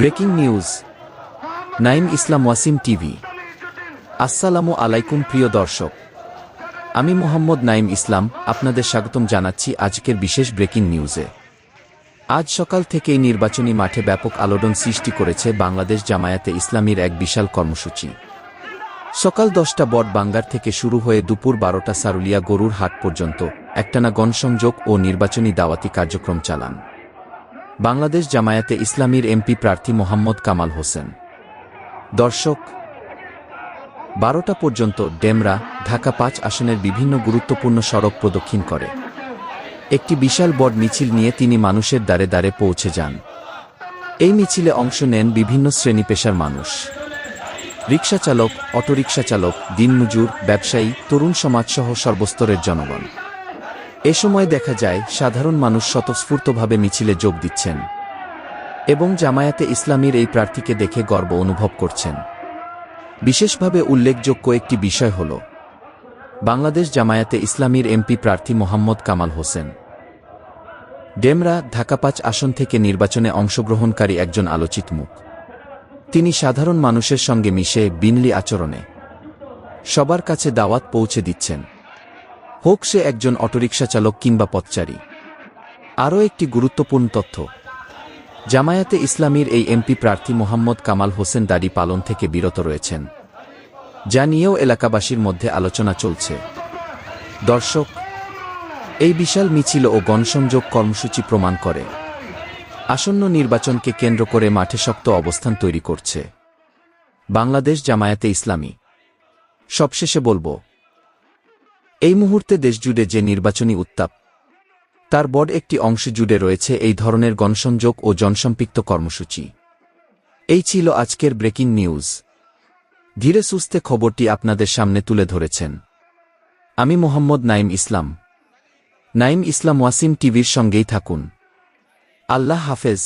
Breaking news. Naim Islam Wasim TV. আসসালামু আলাইকুম প্রিয় দর্শক। আমি মোহাম্মদ নাইম ইসলাম, আপনাদের স্বাগতম জানাচ্ছি আজকের বিশেষ ব্রেকিং নিউজে। আজ সকাল থেকেই নির্বাচনী মাঠে ব্যাপক আলোড়ন সৃষ্টি করেছে বাংলাদেশ জামায়াতে ইসলামীর এক বিশাল কর্মসূচি। সকাল দশটা বট বাঙ্গার থেকে শুরু হয়ে দুপুর বারোটা সারুলিয়া গরুর হাট পর্যন্ত একটানা গণসংযোগ ও নির্বাচনী দাওয়াতি কার্যক্রম চালান। বাংলাদেশ জামায়াতে ইসলামীর এমপি প্রার্থী মোহাম্মদ কামাল হোসেন। দর্শক, বারোটা পর্যন্ত ডেমরা ঢাকা পাঁচ আসনের বিভিন্ন গুরুত্বপূর্ণ সড়ক প্রদক্ষিণ করে। একটি বিশাল বড় মিছিল নিয়ে তিনি মানুষের দ্বারে দ্বারে পৌঁছে যান। এই মিছিলে অংশ নেন বিভিন্ন শ্রেণি পেশার মানুষ। রিক্সা চালক অটোরিকশা চালক দিনমজুর, ব্যবসায়ী, তরুণ সমাজসহ সর্বস্তরের জনগণ। এ সময় দেখা যায়, সাধারণ মানুষ স্বতঃস্ফূর্তভাবে মিছিলে যোগ দিচ্ছেন এবং জামায়াতে ইসলামীর এই প্রার্থীকে দেখে গর্ব অনুভব করছেন। বিশেষভাবে উল্লেখযোগ্য একটি বিষয় হল, বাংলাদেশ জামায়াতে ইসলামীর এমপি প্রার্থী মোহাম্মদ কামাল হোসেন। ডেমরা, ঢাকা পাঁচ আসন থেকে নির্বাচনে অংশগ্রহণকারী একজন আলোচিত মুখ। তিনি সাধারণ মানুষের সঙ্গে মিশে বিনলি আচরণে সবার কাছে দাওয়াত পৌঁছে দিচ্ছেন। হোক সে একজন অটোরিকশা চালক কিংবা পথচারী। আরও একটি গুরুত্বপূর্ণ তথ্য, জামায়াতে ইসলামীর এই এমপি প্রার্থী মোহাম্মদ কামাল হোসেন দাড়ি পালন থেকে বিরত রয়েছেন, যা নিয়েও এলাকাবাসীর মধ্যে আলোচনা চলছে। দর্শক, এই বিশাল মিছিল ও গণসংযোগ কর্মসূচি প্রমাণ করে। আসন্ন নির্বাচনকে কেন্দ্র করে মাঠে শক্ত অবস্থান তৈরি করছে। বাংলাদেশ জামায়াতে ইসলামী। সবশেষে বলব এই মুহূর্তে দেশজুড়ে যে নির্বাচনী উত্তাপ, তার বড় একটি অংশ জুড়ে রয়েছে এই ধরনের গণসংযোগ ও জনসম্পৃক্ত কর্মসূচি। এই ছিল আজকের ব্রেকিং নিউজ। ধীরে সুস্থে খবরটি আপনাদের সামনে তুলে ধরেছেন। আমি মোহাম্মদ নাইম ইসলাম। নাইম ইসলাম ওয়াসিম টিভির সঙ্গেই থাকুন। আল্লাহ হাফেজ।